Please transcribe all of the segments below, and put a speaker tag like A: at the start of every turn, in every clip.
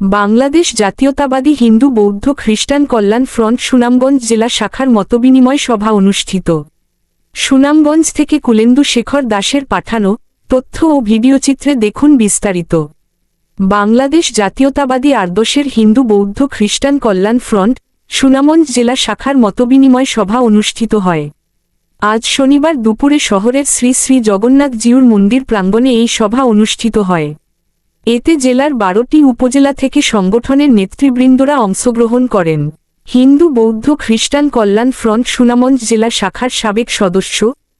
A: বাংলাদেশ জাতীয়তাবাদী হিন্দু বৌদ্ধ খ্রিস্টান কল্যাণ ফ্রন্ট সুনামগঞ্জ জেলা শাখার মতবিনিময় সভা অনুষ্ঠিত। সুনামগঞ্জ থেকে কুলেন্দু শেখর দাসের পাঠানো তথ্য ও ভিডিওচিত্রে দেখুন বিস্তারিত। বাংলাদেশ জাতীয়তাবাদী আর্দশের হিন্দু বৌদ্ধ খ্রিস্টান কল্যাণ ফ্রন্ট সুনামগঞ্জ জেলা শাখার মতবিনিময় সভা অনুষ্ঠিত হয়। আজ শনিবার দুপুরে শহরের শ্রী শ্রী জগন্নাথ জিউর মন্দির প্রাঙ্গণে এই সভা অনুষ্ঠিত হয়। এতে জেলার বারোটি উপজেলা থেকে সংগঠনের নেতৃবৃন্দরা অংশগ্রহণ করেন। হিন্দু, বৌদ্ধ, খ্রিস্টান কল্যাণ ফ্রন্ট সুনামঞ্জ জেলা শাখার সাবেক সদস্য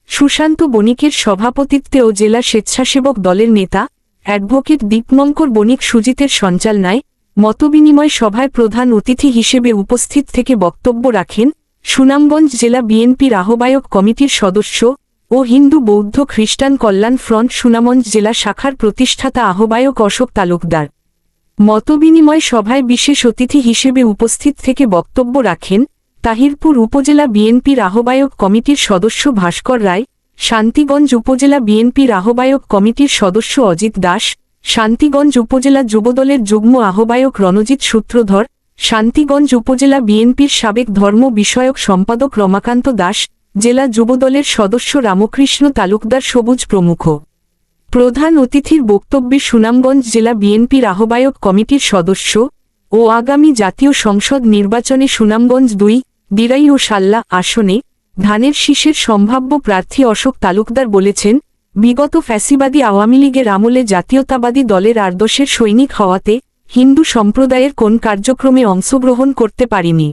A: সুশান্ত বণিকের সভাপতিত্বে ও জেলা স্বেচ্ছাসেবক দলের নেতা অ্যাডভোকেট দীপমঙ্কর বণিক সুজিতের সঞ্চালনায় মতবিনিময় সভায় প্রধান অতিথি হিসেবে উপস্থিত থেকে বক্তব্য রাখেন সুনামগঞ্জ জেলা বিএনপির আহ্বায়ক কমিটির সদস্য ও হিন্দু বৌদ্ধ খ্রিস্টান কল্যাণ ফ্রন্ট সুনামঞ্জ জেলা শাখার প্রতিষ্ঠাতা আহ্বায়ক অশোক তালুকদার। মতবিনিময় সভায় বিশেষ অতিথি হিসেবে উপস্থিত থেকে বক্তব্য রাখেন তাহিরপুর উপজেলা বিএনপির আহ্বায়ক কমিটির সদস্য ভাস্কর রায়, শান্তিগঞ্জ উপজেলা বিএনপির আহ্বায়ক কমিটির সদস্য অজিত দাস, শান্তিগঞ্জ উপজেলা যুবদলের যুগ্ম আহ্বায়ক রণজিৎ সূত্রধর, শান্তিগঞ্জ উপজেলা বিএনপির সাবেক ধর্ম বিষয়ক সম্পাদক রমাকান্ত দাস জেলা যুবদলের সদস্য রামকৃষ্ণ তালুকদার সবুজ প্রমুখ। প্রধান অতিথির বক্তব্যে সুনামগঞ্জ জেলা বিএনপির আহ্বায়ক কমিটির সদস্য ও আগামী জাতীয় সংসদ নির্বাচনে সুনামগঞ্জ দুই, দিরাই ও সাল্লা আসনে ধানের শীষের সম্ভাব্য প্রার্থী অশোক তালুকদার বলেছেন, বিগত ফ্যাসিবাদী আওয়ামী লীগের আমলে জাতীয়তাবাদী দলের আর্দশের সৈনিক হওয়াতে হিন্দু সম্প্রদায়ের কোন কার্যক্রমে অংশগ্রহণ করতে পারিনি।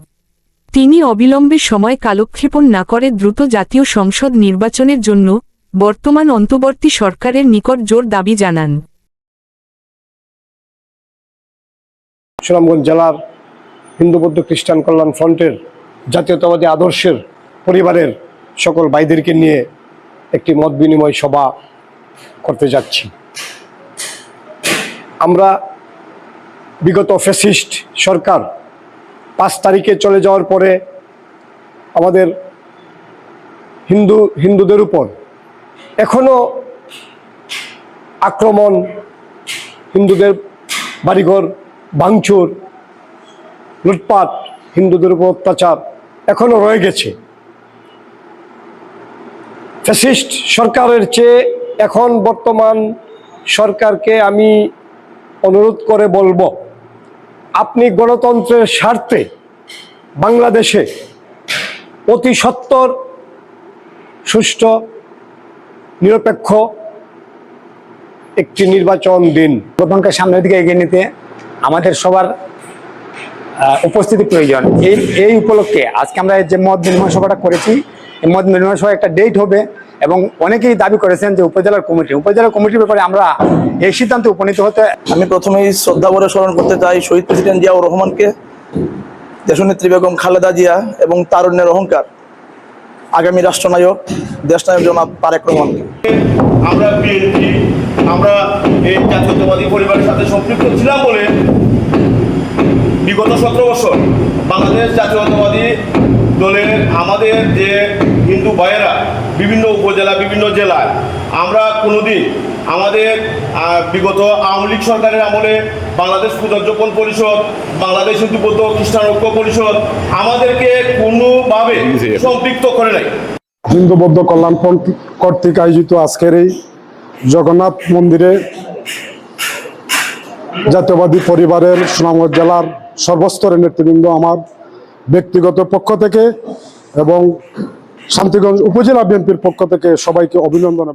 A: তিনি অবিলম্বে সময় কালক্ষেপণ না করে দ্রুত জাতীয় সংসদ নির্বাচনের জন্য বর্তমান অন্তর্বর্তী সরকারের নিকট জোর দাবি জানান।
B: সুনামগঞ্জ জেলার হিন্দু বৌদ্ধ খ্রিস্টান কল্যাণ ফ্রন্টের জাতীয়তাবাদী আদর্শের পরিবারের সকল ভাইদেরকে নিয়ে একটি মত বিনিময় সভা করতে যাচ্ছি। আমরা বিগত ফ্যাসিস্ট সরকার পাঁচ তারিখে চলে যাওয়ার পরে আমাদের হিন্দু, হিন্দুদের উপর এখনও আক্রমণ হিন্দুদের বাড়িঘর, ভাঙচুর, লুটপাট, হিন্দুদের উপর অত্যাচার এখনও রয়ে গেছে। ফ্যাসিস্ট সরকারের চেয়ে এখন বর্তমান সরকারকে আমি অনুরোধ করে বলব আপনি গণতন্ত্রের স্বার্থে বাংলাদেশে অতি সত্তর সুষ্ঠু, নিরপেক্ষ একটি নির্বাচন দিন।
C: প্রথমকে সামনের দিকে এগিয়ে নিতে আমাদের সবার উপস্থিতি প্রয়োজন। এই এই উপলক্ষে আজকে আমরা যে মত বিনিময় সভাটা করেছি, এই মত বিনিময় সভা একটা ডেট হবে। এবং অনেকেই দাবি করেছেন যে উপজেলার কমিটি। উপজেলা কমিটির ব্যাপারে আমরা এই সিদ্ধান্তে উপনীত হতে
D: আমি প্রথমেই শ্রদ্ধা ভরে স্মরণ করতে চাই শহীদ প্রেসিডেন্ট জিয়াউর রহমানকে দেশনেত্রী বেগম খালেদা জিয়া এবং তারুণ্যের অহংকার আগামী রাষ্ট্রনায়ক দেশনায়ক জনাব তারেক রহমানকে
E: আমরা বিএনপি আমরা এই জাতীয়তাবাদী পরিবারের সাথে সম্পৃক্ত ছিলাম বলে বিগত সতেরো বছর বাংলাদেশ জাতীয়তাবাদী দলের আমাদের যে হিন্দু ভাইয়েরা বিভিন্ন উপজেলা বিভিন্ন জেলায়। আমরা কোনোদিন আমাদের বিগত আওয়ামী লীগ সরকারের আমলে বাংলাদেশ পূজার্যপন পরিষদ বাংলাদেশ হিন্দু বৌদ্ধ খ্রিস্টান ঐক্য পরিষদ আমাদেরকে কোনোভাবে সম্পৃক্ত করে নাই।
F: হিন্দু বৌদ্ধ কল্যাণ ফ্রন্ট কর্তৃক আয়োজিত আজকের এই জগন্নাথ মন্দিরে জাতীয়বাদী পরিবারের সুনামগঞ্জ জেলার সর্বস্তরের নেতৃবৃন্দ আমার ব্যক্তিগত পক্ষ থেকে এবং শান্তিগঞ্জ উপজেলা বিএনপির পক্ষ থেকে সবাইকে অভিনন্দন